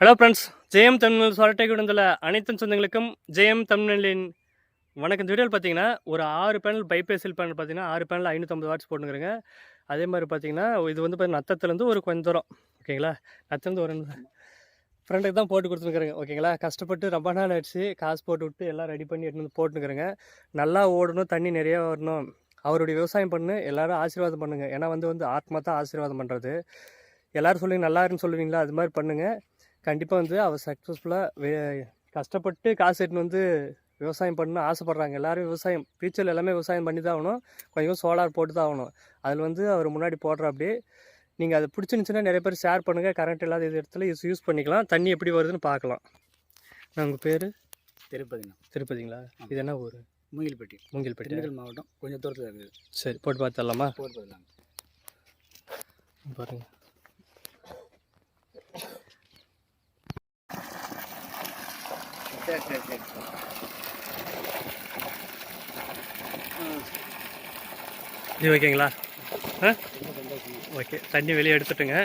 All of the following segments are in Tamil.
ஹலோ ஃப்ரெண்ட்ஸ் ஜெயம் தமிழ் சொரட்டை குடந்தில் அனைத்து சொந்தங்களுக்கும் ஜெயம் தமிழின் வணக்கம். இந்த வீடியோவில் பார்த்தீங்கன்னா ஒரு ஆறு பேனல் பைபேசில் பேனல் பார்த்தீங்கன்னா ஆறு பேனல் ஐநூற்றம்பது வாட்ஸ் போட்டுக்கிறேங்க அதே மாதிரி பார்த்தீங்கன்னா இது வந்து பார்த்தீங்கன்னா நத்தத்துலேருந்து ஒரு கொஞ்சம் தூரம். ஓகேங்களா? நத்தத்துலேருந்து ஒரு ஃப்ரெண்டுக்கு தான் போட்டு கொடுத்துருக்குறேங்க ஓகேங்களா? கஷ்டப்பட்டு ரொம்ப நாள் ஆயிடுச்சு. காசு போட்டு விட்டு எல்லாம் ரெடி பண்ணி எடுத்து வந்து போட்டுக்கிறேங்க நல்லா ஓடணும் தண்ணி நிறையா வரணும். அவருடைய விவசாயம் பண்ணு எல்லாரும் ஆசீர்வாதம் பண்ணுங்கள் ஏன்னா வந்து வந்து ஆத்மா தான் ஆசீர்வாதம் பண்ணுறது எல்லோரும் சொல்லுங்க நல்லா இருக்குன்னு சொல்லுவீங்களா? அது மாதிரி பண்ணுங்கள் கண்டிப்பாக வந்து அவர் சக்ஸஸ்ஃபுல்லாக கஷ்டப்பட்டு காசு எடுத்துன்னு வந்து விவசாயம் பண்ணணும்னு ஆசைப்பட்றாங்க. எல்லாரும் விவசாயம் ஃபியூச்சரில் எல்லாமே விவசாயம் பண்ணி தான் ஆகணும். கொஞ்சம் சோலார் போட்டு தான் ஆகணும். அதில் வந்து அவர் முன்னாடி போடுற அப்படியே நீங்கள் அதை பிடிச்சிருந்துச்சுன்னா நிறைய பேர் ஷேர் பண்ணுங்கள் கரண்ட் இல்லாத இது இடத்துல யூஸ் யூஸ் பண்ணிக்கலாம். தண்ணி எப்படி வருதுன்னு பார்க்கலாம். நான் உங்கள் பேர்? திருப்பதிண்ணா. திருப்பதிங்களா? இது என்ன ஊர்? மூங்கில்பட்டி மூங்கில்பேட்டை திண்டுக்கல் மாவட்டம். கொஞ்சம் தூரத்தில் இருக்குது. சரி போட்டு பார்த்துடலாமா? போர் பதிலாங்க பாருங்க. சரி சரி சரி. இது ஓகேங்களா ஆ? ஓகே தண்ணி வெளியே எடுத்துட்டுங்க.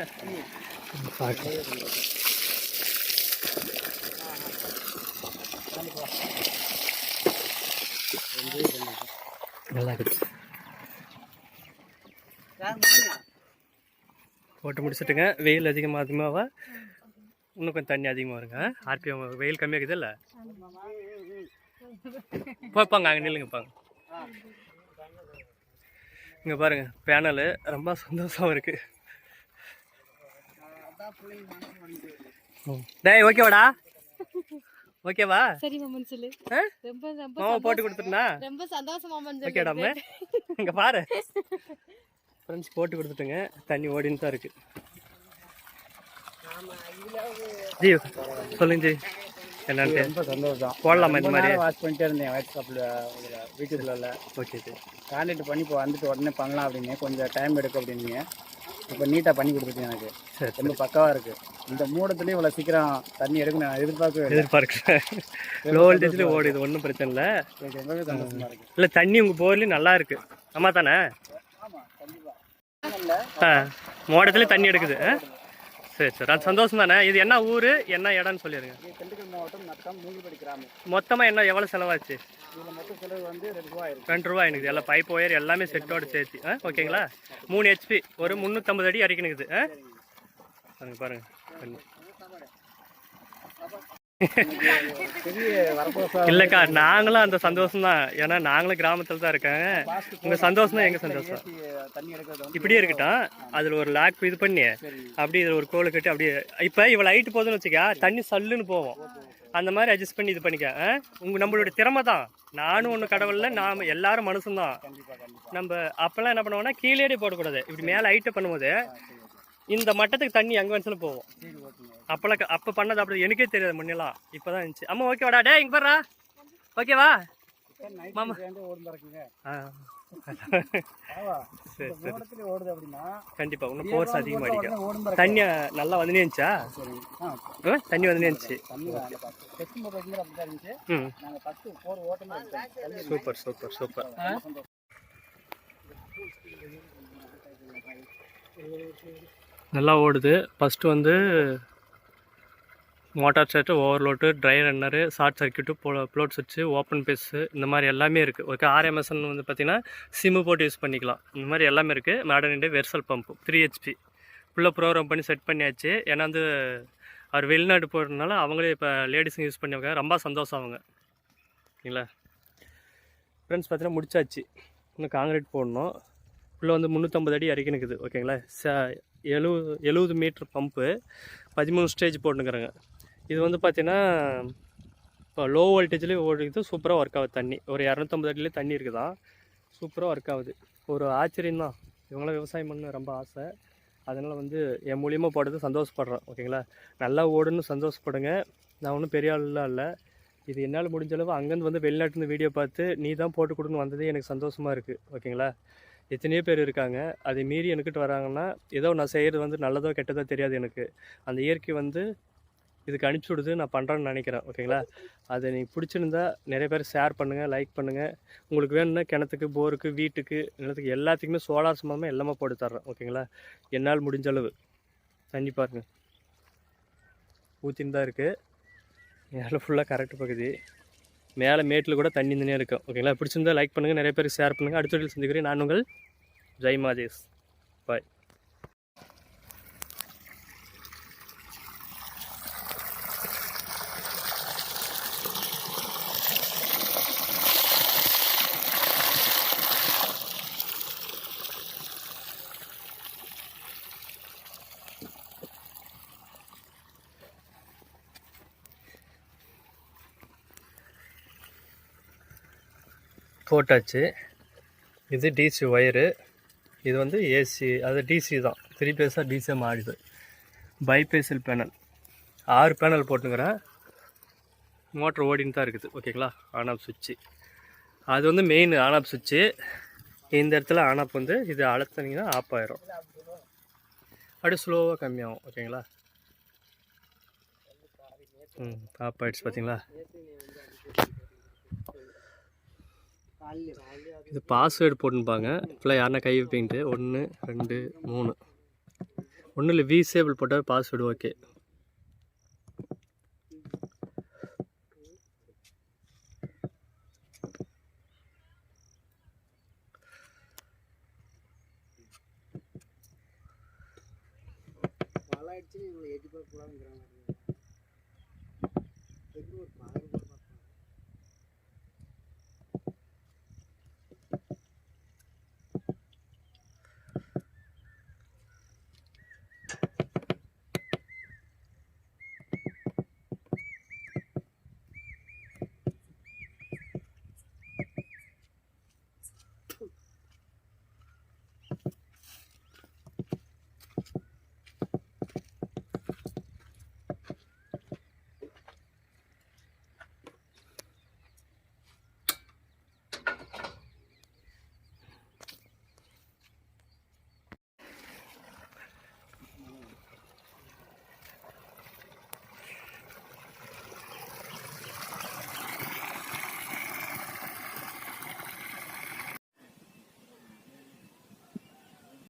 நல்லா இருக்குது போட்டு முடிச்சுட்டுங்க. வெயில் அதிகமாக அதிகமாக இன்னும் கொஞ்சம் தண்ணி அதிகமாக வருங்க. ஆர்பிஎம் வெயில் கம்மியாகுது இல்லை போப்பாங்க அங்கே நில்லுங்கப்பாங்க இங்கே பாருங்க பேனலு ரொம்ப சந்தோஷம் இருக்கு. டேய் ஓகேவாடா ஓகேவா சரி மாமன் சொல்லு? ரொம்ப ரொம்ப மாமா போட்டு கொடுத்துட்டா ரொம்ப சந்தோஷம் மாமன் சொல்லு ஓகேடாம இங்கே பாரு. ஃப்ரெண்ட்ஸ் போட்டு கொடுத்துட்டுங்க. தண்ணி ஓடின்னு தான் இருக்கு. ஜி சொல்லுங்க ஜி. என்னன்ட்டு? ரொம்ப சந்தோஷம். போடலாமா இந்த மாதிரி? வாட்ச் பண்ணிட்டே இருந்தேன் வாட்ஸ்அப்பில் யூடியூப்ல ஓகே கான்டாக்ட் பண்ணி இப்போ வந்துட்டு உடனே பண்ணலாம் அப்படின்னு கொஞ்சம் டைம் எடுக்கும் அப்படின்னீங்க. இப்போ நீட்டாக பண்ணி கொடுத்துருக்கீங்க எனக்கு. சரி சரி. ரொம்ப பக்காவாக இருக்குது இந்த மூடத்துலேயும் இவ்வளோ சீக்கிரம் தண்ணி எடுக்கணும் நான் எதிர்பார்க்கவே எதிர்பார்க்குறேன் லோ ஓடுது ஒன்றும் பிரச்சனை இல்லை. ரொம்பவே சந்தோஷமாக இருக்குது இல்லை தண்ணி உங்கள் போர்லேயும் நல்லா இருக்கு. ஆமா தானே? ஆமாம் கண்டிப்பாக ஆ மோடத்துலேயே தண்ணி எடுக்குது? சரி சரி. அது சந்தோஷம் தானே இது என்ன ஊர்? என்ன இடம்னு சொல்லிடுங்க இது திண்டுக்கல் மாவட்டம் நத்தம் மூங்கில்படி கிராமம். மொத்தமாக என்ன எவ்வளோ செலவாச்சு? இதில் மொத்த செலவு வந்து ரெண்டு ரூபா ஆயிருக்கு. ரெண்டு ரூபா எனக்கு எல்லாம் பைப் ஒயர் எல்லாமே செட்டோட சேர்த்து. ஆ ஓகேங்களா? மூணு ஹெச்பி ஒரு முந்நூற்றம்பது அடி அரைக்கணுக்குது ஆ? பாருங்க பாருங்க. தண்ணி. பெரிய வரப்போசா இல்லைக்கா நாங்களும் அந்த சந்தோஷம் தான் ஏன்னா நாங்களும் கிராமத்தில் தான் இருக்கேன். உங்கள் சந்தோஷம் தான் எங்கள் சந்தோஷம்? இப்படியே இருக்கட்டும். அதில் ஒரு லாக் இது பண்ணி அப்படி அப்படியே இதில் ஒரு கோல் கட்டி அப்படியே இப்போ இவ்வளோ ஹைட்டு போதுன்னு வச்சுக்க தண்ணி சல்லுன்னு போவோம். அந்த மாதிரி அட்ஜஸ்ட் பண்ணி இது பண்ணிக்க உங்க நம்மளுடைய திறமை தான். நானும் ஒன்று கடவுள்ல நாம் எல்லாரும் மனுஷன்தான். தான் நம்ம அப்போல்லாம் என்ன பண்ணுவோம்னா கீழேடி போடக்கூடாது. இப்படி மேலே ஹைட்டை பண்ணும்போது இந்த மட்டத்துக்கு தண்ணி எங்கே வந்து போவோம். க- அப்போ பண்ணது அப்படி எனக்கே தெரியாது முன்னெல்லாம். இப்போ தான் இருந்துச்சு. அம்மா ஓகேவாடா டே இங்கே பாருடா. ஓகேவா மாமா. ஆ. கண்டிப்பாக இன்னும் ஃபோர்ஸ் அதிகமாக அடிக்கும். தண்ணி நல்லா வந்துனே இருந்துச்சா? தண்ணி வந்துனே இருந்துச்சு. Super super super. நல்லா ஓடுது. ஃபஸ்ட்டு வந்து motor set overload dry runner short circuit போ ப்ளோட் சுவிட்சு ஓப்பன் பேஸு இந்த மாதிரி எல்லாமே இருக்குது ஓகே ஆர்எம்எஸ்என் வந்து பார்த்திங்கன்னா சிம்மு போட்டு யூஸ் பண்ணிக்கலாம். இந்த மாதிரி எல்லாமே இருக்குது மாடர்ன் இண்டே வெர்சல் பம்பு த்ரீ ஹெச்பி ஃபுல்லாக ப்ரோக்ராம் பண்ணி செட் பண்ணியாச்சு. ஏன்னா வந்து அவர் வெளிநாடு போகிறதுனால அவங்களே இப்போ லேடிஸுங்க யூஸ் பண்ணியிருக்காங்க. ரொம்ப சந்தோஷம் அவங்க. ஓகேங்களா ஃப்ரெண்ட்ஸ் பார்த்தீங்கன்னா முடிச்சாச்சு. இன்னும் காங்கிரீட் போடணும். ஃபுல்லாக வந்து முந்நூற்றம்பது அடி இறக்கி நிற்குது ஓகேங்களா ச எழுபது எழுபது மீட்ரு பம்பு பதிமூணு ஸ்டேஜ் போட்டுக்கிறேங்க இது வந்து பார்த்தீங்கன்னா இப்போ லோ வோல்டேஜ்லேயே ஓடிக்குது சூப்பராக ஒர்க் ஆகுது தண்ணி. ஒரு இரநூத்தம்பது அடிலேயே தண்ணி இருக்குதா? சூப்பராக ஒர்க் ஆகுது. ஒரு ஆச்சரியம் தான். இவங்களாம் விவசாயம் பண்ண ரொம்ப ஆசை. அதனால் வந்து என் மூலியமாக போடுறது சந்தோஷப்படுறேன். ஓகேங்களா நல்லா ஓடுன்னு சந்தோஷப்படுங்க. நான் ஒன்றும் பெரிய ஆளுலாம் இல்லை. இது என்னால் முடிஞ்ச அளவு அங்கேருந்து வந்து வெளிநாட்டுலேருந்து வீடியோ பார்த்து நீ தான் போட்டு கொடுன்னு வந்ததே எனக்கு சந்தோஷமாக இருக்குது ஓகேங்களா எத்தனையோ பேர் இருக்காங்க. அதை மீறி எனக்கிட்ட வராங்கன்னா ஏதோ நான் செய்கிறது வந்து நல்லதோ கெட்டதோ தெரியாது எனக்கு. அந்த இயற்கை வந்து இதுக்கு அனுப்பிச்சி விடுது நான் பண்ணுறேன்னு நினைக்கிறேன் ஓகேங்களா? அதை நீங்கள் பிடிச்சிருந்தா நிறைய பேர் ஷேர் பண்ணுங்கள் லைக் பண்ணுங்கள் உங்களுக்கு வேணும்னா கிணத்துக்கு போருக்கு வீட்டுக்கு நிலத்துக்கு எல்லாத்துக்குமே சோலார் சம்பந்தமாக எல்லாமே போட்டு தர்றேன் ஓகேங்களா? என்னால் முடிஞ்ச அளவு. தண்ணி பாருங்கள் ஊற்றின்னு தான் இருக்குது மேலே ஃபுல்லாக கரெக்ட் பகுதி. மேலே மேட்டில் கூட தண்ணி தண்ணியாக இருக்கும் ஓகேங்களா? பிடிச்சிருந்தா லைக் பண்ணுங்கள் நிறைய பேருக்கு ஷேர் பண்ணுங்கள் அடுத்த வீட்டில் சந்திக்கிறேன். நான் உங்கள் ஜெய் மாதேஷ். பாய் போட்டாச்சு. இது டிசி ஒயரு இது வந்து ஏசி அது டிசி தான். த்ரீ பேஸாக டிசியாக மாறிடுது பைபேசல் பேனல் ஆறு பேனல் போட்டுங்கிறேன். மோட்ரு ஓடின்னு தான் இருக்குது. ஓகேங்களா ஆன் ஆஃப் சுவிட்சு அது வந்து மெயின் ஆன் ஆஃப் சுவிட்சு இந்த இடத்துல ஆன் ஆஃப் வந்து இது அழுத்தினீங்கன்னா ஆஃப் ஆயிரும். அப்படியே ஸ்லோவாக கம்மியாகும். ஓகேங்களா ம் ஆஃப் ஆயிடுச்சு பார்த்தீங்களா இது பாஸ்வேர்டு போட்டுப்பாங்க இப்போலாம் யாருன்னா கை வைப்பீங்கட்டு ஒன்று ரெண்டு மூணு. ஒன்றும் இல்லை விசேபிள் போட்டால் பாஸ்வேர்டு ஓகே மழை அடிச்சு